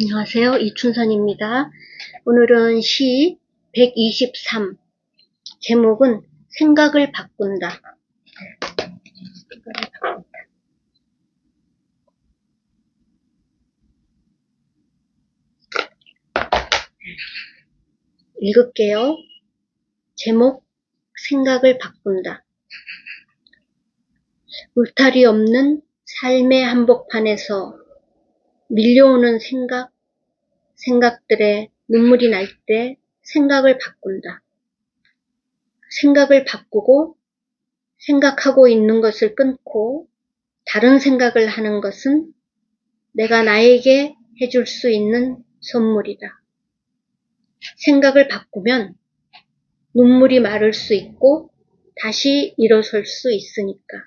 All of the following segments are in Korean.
안녕하세요. 이춘선입니다. 오늘은 시 123. 제목은 생각을 바꾼다. 생각을 바꾼다. 읽을게요. 제목 생각을 바꾼다. 울타리 없는 삶의 한복판에서 밀려오는 생각, 생각들에 눈물이 날 때 생각을 바꾼다. 생각을 바꾸고 생각하고 있는 것을 끊고 다른 생각을 하는 것은 내가 나에게 해줄 수 있는 선물이다. 생각을 바꾸면 눈물이 마를 수 있고 다시 일어설 수 있으니까.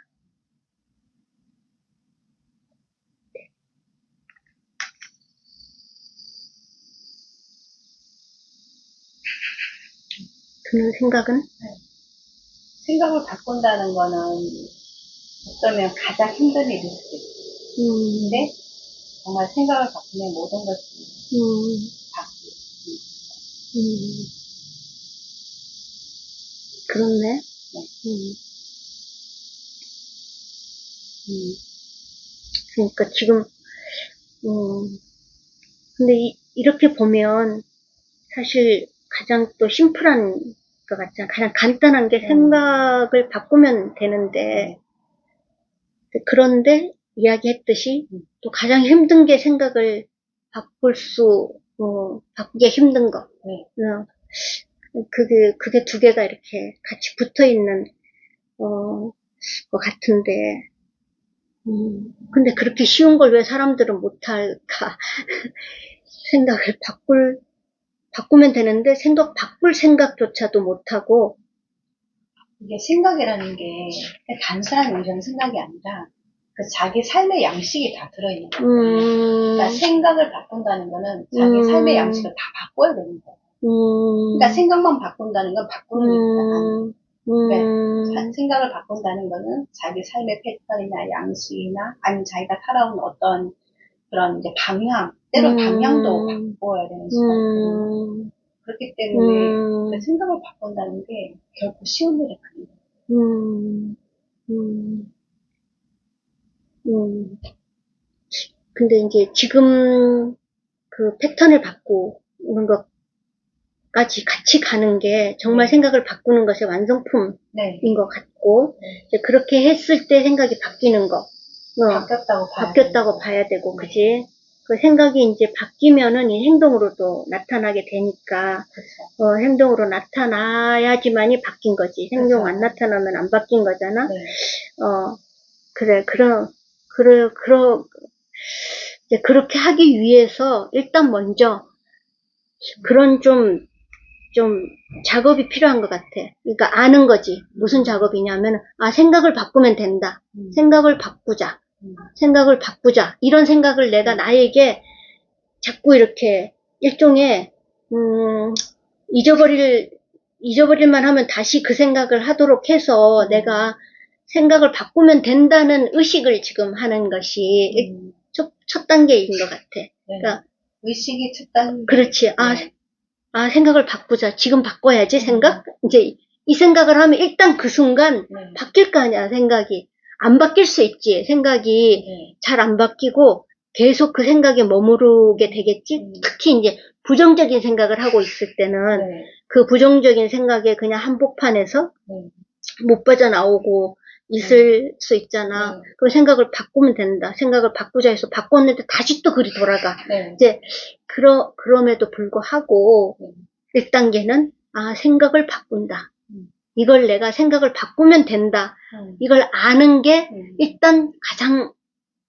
드는 생각은 생각을 바꾼다는 거는 어쩌면 가장 힘든 일일 수도 있어요. 음, 근데 정말 생각을 바꾸면 모든 것이 음, 바뀌고 음. 그렇네. 네. 음. 음. 그러니까 지금, 음, 근데 이, 이렇게 보면 사실 가장 또 심플한 것 같잖아. 가장 간단한 게 음. 생각을 바꾸면 되는데, 그런데 이야기했듯이 음. 또 가장 힘든 게 생각을 바꿀 수, 어, 바꾸기 힘든 거. 네. 어, 그게, 그게 두 개가 이렇게 같이 붙어 있는, 어, 것 같은데, 음, 근데 그렇게 쉬운 걸 왜 사람들은 못할까? 생각을 바꿀, 바꾸면 되는데, 생각, 바꿀 생각조차도 못하고, 이게 생각이라는 게 단순한 온전한 생각이 아니라 그 자기 삶의 양식이 다 들어있는 거예요. 음, 그러니까 생각을 바꾼다는 거는 자기 음. 삶의 양식을 다 바꿔야 되는 거예요. 음, 그러니까 생각만 바꾼다는 건 바꾸는 일이잖아. 음, 음, 자- 생각을 바꾼다는 거는 자기 삶의 패턴이나 양식이나 아니면 자기가 살아온 어떤 그런 이제 방향, 때론 음. 방향도 바꿔야 되는 순간이거든요. 음, 그렇기 때문에 음, 그 생각을 바꾼다는 게 결코 쉬운 일이 아니에요. 음, 음, 음. 근데 이제 지금 그 패턴을 바꾸는 것까지 같이 가는 게 정말 네. 생각을 바꾸는 것의 완성품인 네. 것 같고, 네. 이제 그렇게 했을 때 생각이 바뀌는 거, 어, 바뀌었다고 봐야 바뀌었다고 봐야 되고, 네. 그지? 그 생각이 이제 바뀌면은 이 행동으로도 나타나게 되니까, 그렇죠. 어, 행동으로 나타나야지만이 바뀐 거지. 행동 그렇죠. 안 나타나면 안 바뀐 거잖아. 네. 어, 그래, 그러, 그래, 그러, 이제 그렇게 하기 위해서 일단 먼저 그런 좀, 좀 작업이 필요한 것 같아. 그러니까 아는 거지. 무슨 작업이냐면, 아, 생각을 바꾸면 된다. 음. 생각을 바꾸자. 음. 생각을 바꾸자. 이런 생각을 내가 나에게 자꾸 이렇게 일종의, 음, 잊어버릴, 잊어버릴만 하면 다시 그 생각을 하도록 해서 음. 내가 생각을 바꾸면 된다는 의식을 지금 하는 것이 음. 첫, 첫 단계인 것 같아. 네. 그러니까, 의식이 첫 단계. 그렇지. 아, 네. 아, 생각을 바꾸자. 지금 바꿔야지, 생각? 이제 이 생각을 하면 일단 그 순간 네. 바뀔 거 아니야, 생각이. 안 바뀔 수 있지. 생각이 네. 잘안 바뀌고 계속 그 생각에 머무르게 되겠지. 음. 특히 이제 부정적인 생각을 하고 있을 때는 네. 그 부정적인 생각에 그냥 한복판에서 네. 못 빠져나오고 있을 수 있잖아. 네. 그 생각을 바꾸면 된다. 생각을 바꾸자 해서 바꿨는데 다시 또 그리 돌아가. 네. 이제 그러 그럼에도 불구하고 네. 1단계는 아 생각을 바꾼다. 음. 이걸 내가 생각을 바꾸면 된다. 음. 이걸 아는 게 음. 일단 가장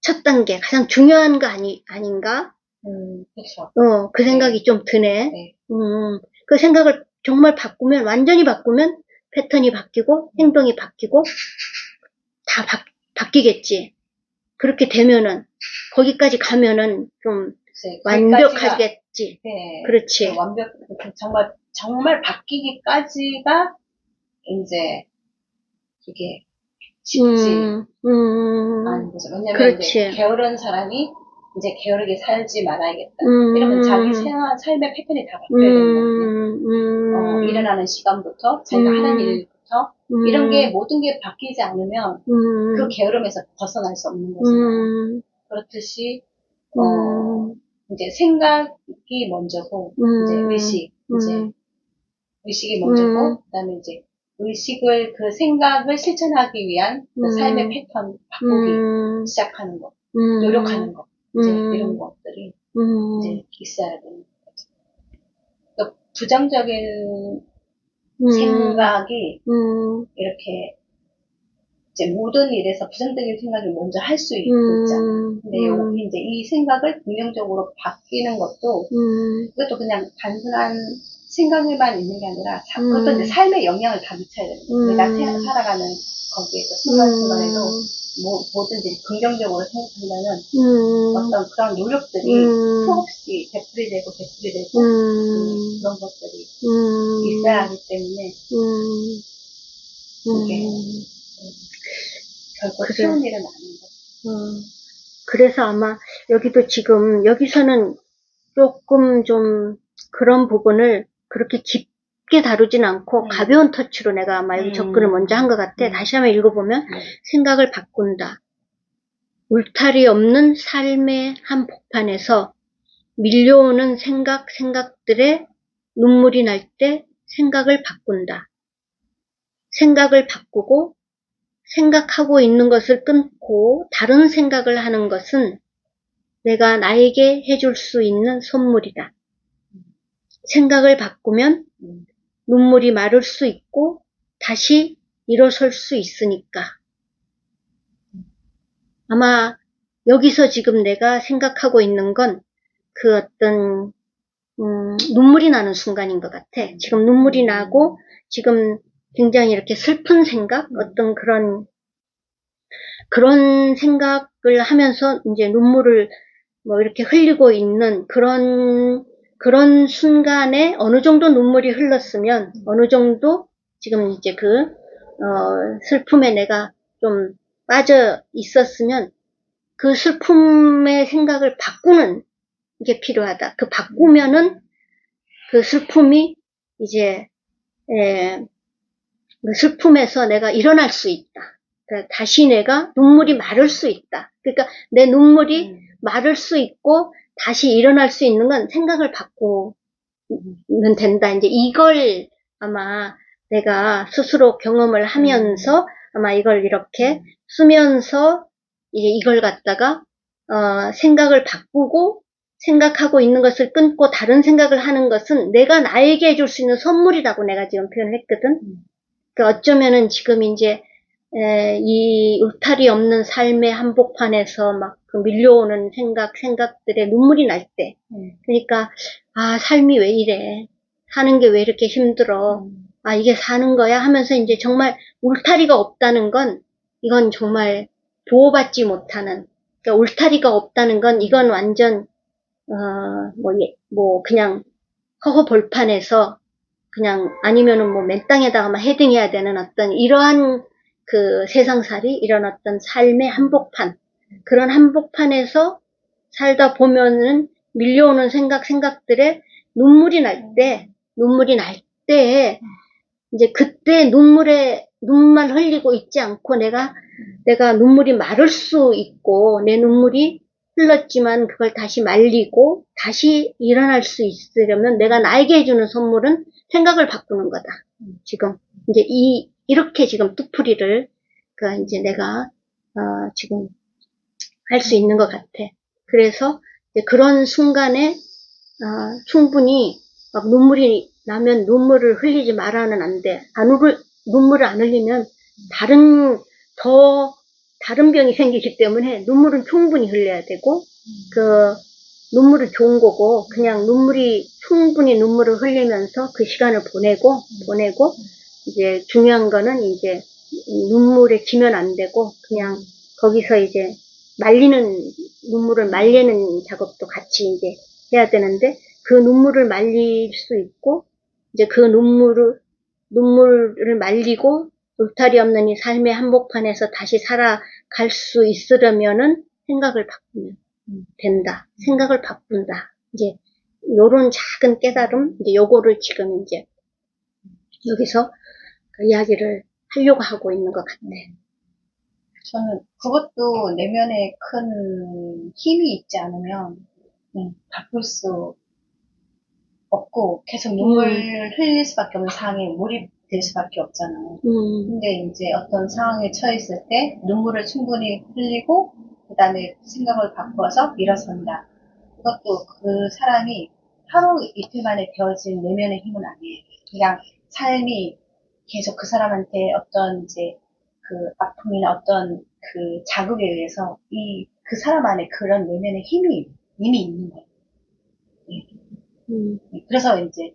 첫 단계, 가장 중요한 거 아니 아닌가? 음. 그렇죠. 어, 그 생각이 좀 드네. 네. 음, 그 생각을 정말 바꾸면 완전히 바꾸면 패턴이 바뀌고 행동이 바뀌고 다 바, 바뀌겠지. 그렇게 되면은 거기까지 가면은 좀 거기까지가- 완벽하겠지. 네. 그렇지. 네, 완벽, 정말, 정말 바뀌기까지가, 이제, 이게 쉽지 음, 음, 않은 거죠. 왜냐면, 그렇지. 이제, 게으른 사람이, 이제 게으르게 살지 말아야겠다. 음. 이러면 자기 생활, 삶의 패턴이 다 바뀌어야 되는 거거든요. 음, 음, 어, 일어나는 시간부터 자기가 음. 하는 일부터 음, 이런 게 모든 게 바뀌지 않으면 음, 그 게으름에서 벗어날 수 없는 거죠. 음, 그렇듯이 어, 음, 이제 생각이 먼저고 음, 이제 의식 이제 음, 의식이 먼저고 음. 그다음에 이제 의식을 그 생각을 실천하기 위한 그 음. 삶의 패턴 바꾸기 음, 시작하는 거 음, 노력하는 거 이제 음. 이런 것들이 음, 이제 있어야 되는 거죠. 그러니까 부정적인 음, 생각이 음, 이렇게 이제 모든 일에서 부정적인 생각을 먼저 할 수 있잖아요. 음, 근데 여기 이제 이 생각을 긍정적으로 바뀌는 것도 음, 그것도 그냥 단순한 생각에만 있는 게 아니라 자- 음. 그것도 이제 삶에 영향을 다 미쳐야 되는 거예요. 음. 내가 태- 살아가는 거기에서 순간순간에도 뭐, 뭐든지 긍정적으로 생각하면은 음, 어떤 그런 노력들이 음. 수없이 되풀이되고 되풀이되고 음, 그런 것들이 음, 있어야 하기 때문에 음, 음. 결코 그래. 쉬운 일은 아닌 거죠. 어, 그래서 아마 여기도 지금 여기서는 조금 좀 그런 부분을 그렇게 깊게 다루진 않고 음. 가벼운 터치로 내가 아마 여기 음. 접근을 먼저 한 것 같아. 음. 다시 한번 읽어보면 네. 생각을 바꾼다. 울타리 없는 삶의 한 복판에서 밀려오는 생각, 생각들의 눈물이 날 때 생각을 바꾼다. 생각을 바꾸고 생각하고 있는 것을 끊고 다른 생각을 하는 것은 내가 나에게 해줄 수 있는 선물이다. 생각을 바꾸면 음. 눈물이 마를 수 있고 다시 일어설 수 있으니까. 아마 여기서 지금 내가 생각하고 있는 건 그 어떤 음, 눈물이 나는 순간인 것 같아. 지금 눈물이 나고 지금 굉장히 이렇게 슬픈 생각, 어떤 그런 그런 생각을 하면서 이제 눈물을 뭐 이렇게 흘리고 있는 그런 그런 순간에 어느 정도 눈물이 흘렀으면 어느 정도 지금 이제 그 어, 슬픔에 내가 좀 빠져 있었으면 그 슬픔의 생각을 바꾸는 게 필요하다. 그 바꾸면은 그 슬픔이 이제 에, 그 슬픔에서 내가 일어날 수 있다. 그러니까 다시 내가 눈물이 마를 수 있다. 그러니까 내 눈물이 음. 마를 수 있고 다시 일어날 수 있는 건 생각을 바꾸면 된다. 이제 이걸 아마 내가 스스로 경험을 하면서 아마 이걸 이렇게 쓰면서 이제 이걸 갖다가 어, 생각을 바꾸고 생각하고 있는 것을 끊고 다른 생각을 하는 것은 내가 나에게 해줄 수 있는 선물이라고 내가 지금 표현을 했거든. 음. 그 어쩌면은 지금 이제 에, 이 울타리 없는 삶의 한복판에서 막 그 밀려오는 생각, 생각들에 눈물이 날 때, 음. 그러니까 아 삶이 왜 이래, 사는 게 왜 이렇게 힘들어, 음. 아 이게 사는 거야 하면서 이제 정말 울타리가 없다는 건 이건 정말 보호받지 못하는, 그러니까 울타리가 없다는 건 이건 완전 어뭐 뭐 그냥 허허 벌판에서 그냥 아니면은 뭐 맨 땅에다가만 헤딩해야 되는 어떤 이러한 그 세상살이 이런 어떤 삶의 한복판 그런 한복판에서 살다 보면은 밀려오는 생각 생각들에 눈물이 날 때 눈물이 날때 이제 그때 눈물에 눈만 흘리고 있지 않고 내가 내가 눈물이 마를 수 있고 내 눈물이 흘렀지만 그걸 다시 말리고 다시 일어날 수 있으려면 내가 나에게 해주는 선물은 생각을 바꾸는 거다. 지금 이제 이 이렇게 지금 뚜풀이를 그 이제 내가 어, 지금 할 수 있는 것 같아. 그래서 그런 순간에 어, 충분히 막 눈물이 나면 눈물을 흘리지 말아는 안 돼. 안 흘, 눈물을 안 흘리면 다른 더 다른 병이 생기기 때문에 눈물은 충분히 흘려야 되고 그 눈물은 좋은 거고 그냥 눈물이 충분히 눈물을 흘리면서 그 시간을 보내고 보내고 이제 중요한 거는 이제 눈물에 지면 안 되고 그냥 거기서 이제 말리는 눈물을 말리는 작업도 같이 이제 해야 되는데 그 눈물을 말릴 수 있고 이제 그 눈물을 눈물을 말리고 울타리 없는 이 삶의 한복판에서 다시 살아갈 수 있으려면은 생각을 바꾸면 음. 된다. 생각을 바꾼다. 이제 요런 작은 깨달음, 이제 요거를 지금 이제 여기서 그 이야기를 하려고 하고 있는 것 같네. 저는 그것도 내면에 큰 힘이 있지 않으면 음, 바꿀 수 없고 계속 눈물 흘릴 수밖에 없는 상황에 몰입될 수밖에 없잖아요. 음, 근데 이제 어떤 상황에 처했을 때 눈물을 충분히 흘리고 그다음에 생각을 바꿔서 일어선다. 이것도 그 사람이 하루 이틀 만에 되어진 내면의 힘은 아니에요. 그냥 삶이 계속 그 사람한테 어떤 이제 그 아픔이나 어떤 그 자극에 의해서 이 그 사람 안에 그런 내면의 힘이 이미 있는 거예요. 음, 그래서 이제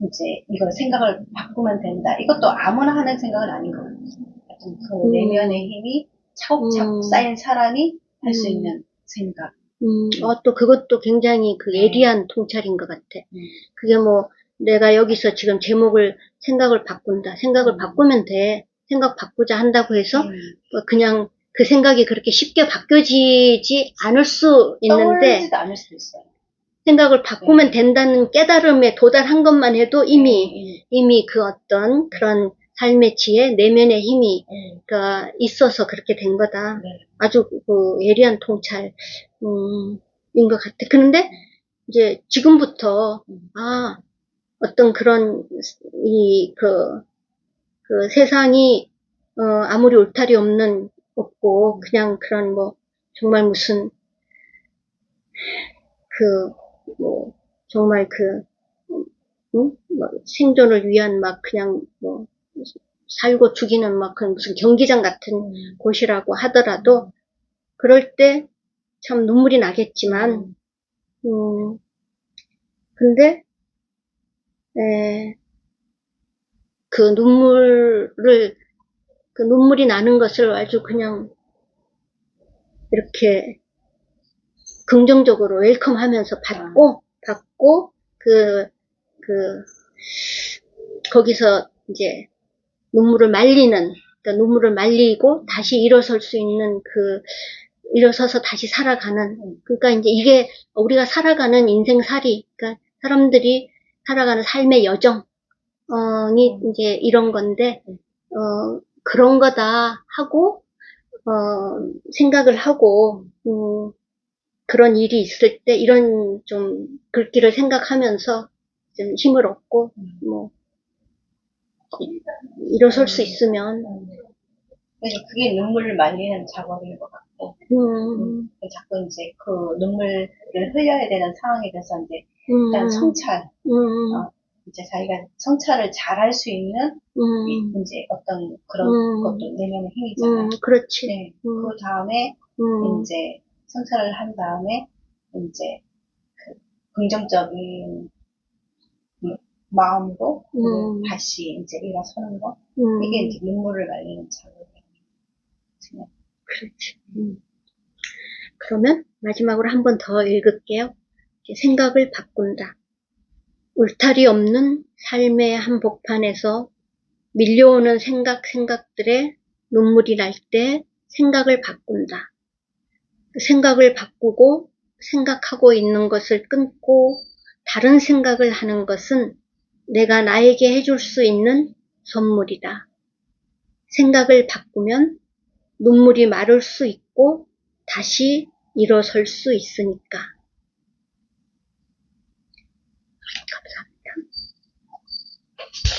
이제 이걸 생각을 바꾸면 된다. 이것도 아무나 하는 생각은 아닌 것 같아요. 그 음. 내면의 힘이 차곡차곡 음. 쌓인 사람이 할수 음. 있는 생각. 음, 어, 또 그것도 굉장히 그 예리한 통찰인 것 같아. 음. 그게 뭐, 내가 여기서 지금 제목을 생각을 바꾼다. 생각을 음. 바꾸면 돼. 생각 바꾸자 한다고 해서 음. 뭐 그냥 그 생각이 그렇게 쉽게 바뀌어지지 않을 수 있는데 않을 있어요. 생각을 바꾸면 네. 된다는 깨달음에 도달한 것만 해도 이미 음, 이미 그 어떤 그런 삶의 지혜 내면의 힘이 음, 가 있어서 그렇게 된 거다. 네. 아주 그 예리한 통찰 음, 인것 같아. 그런데 이제 지금부터 음. 아 어떤 그런 이그그 세상이 어, 아무리 울타리 없는 없고 그냥 그런 뭐 정말 무슨 그 뭐 정말 그 음, 응? 뭐 생존을 위한 막 그냥 뭐 살고 죽이는 막 그런 무슨 경기장 같은 음. 곳이라고 하더라도 그럴 때 참 눈물이 나겠지만 음. 음 근데 에, 그 눈물을 그 눈물이 나는 것을 아주 그냥 이렇게 긍정적으로 웰컴 하면서 받고 받고 그 그 거기서 이제 눈물을 말리는 그러니까 눈물을 말리고 다시 일어설 수 있는 그 일어서서 다시 살아가는. 그러니까 이제 이게 우리가 살아가는 인생살이 그러니까 사람들이 살아가는 삶의 여정이 이제 이런 건데 어 그런 거다 하고 어 생각을 하고 음 그런 일이 있을 때 이런 좀 글귀를 생각하면서 좀 힘을 얻고 뭐 일어설 수 있으면. 그래서 그게 눈물을 말리는 작업인 것 같고, 음, 자꾸 이제 그 눈물을 흘려야 되는 상황에 대해서 이제 음, 일단 성찰, 음, 어, 이제 자기가 성찰을 잘 할 수 있는 이- 음, 이제 어떤 그런 음. 것도 내면의 힘이잖아요. 음, 그렇지. 네. 음, 그 다음에 음, 이제 성찰을 한 다음에 이제 그 긍정적인 음, 마음으로 음. 다시 이제 일어서는 거 음, 이게 이제 눈물을 말리는 작업이에요. 그렇지. 음. 그러면 마지막으로 한 번 더 읽을게요. 생각을 바꾼다. 울타리 없는 삶의 한복판에서 밀려오는 생각, 생각들에 눈물이 날 때 생각을 바꾼다. 그 생각을 바꾸고 생각하고 있는 것을 끊고 다른 생각을 하는 것은 내가 나에게 해줄 수 있는 선물이다. 생각을 바꾸면 눈물이 마를 수 있고 다시 일어설 수 있으니까.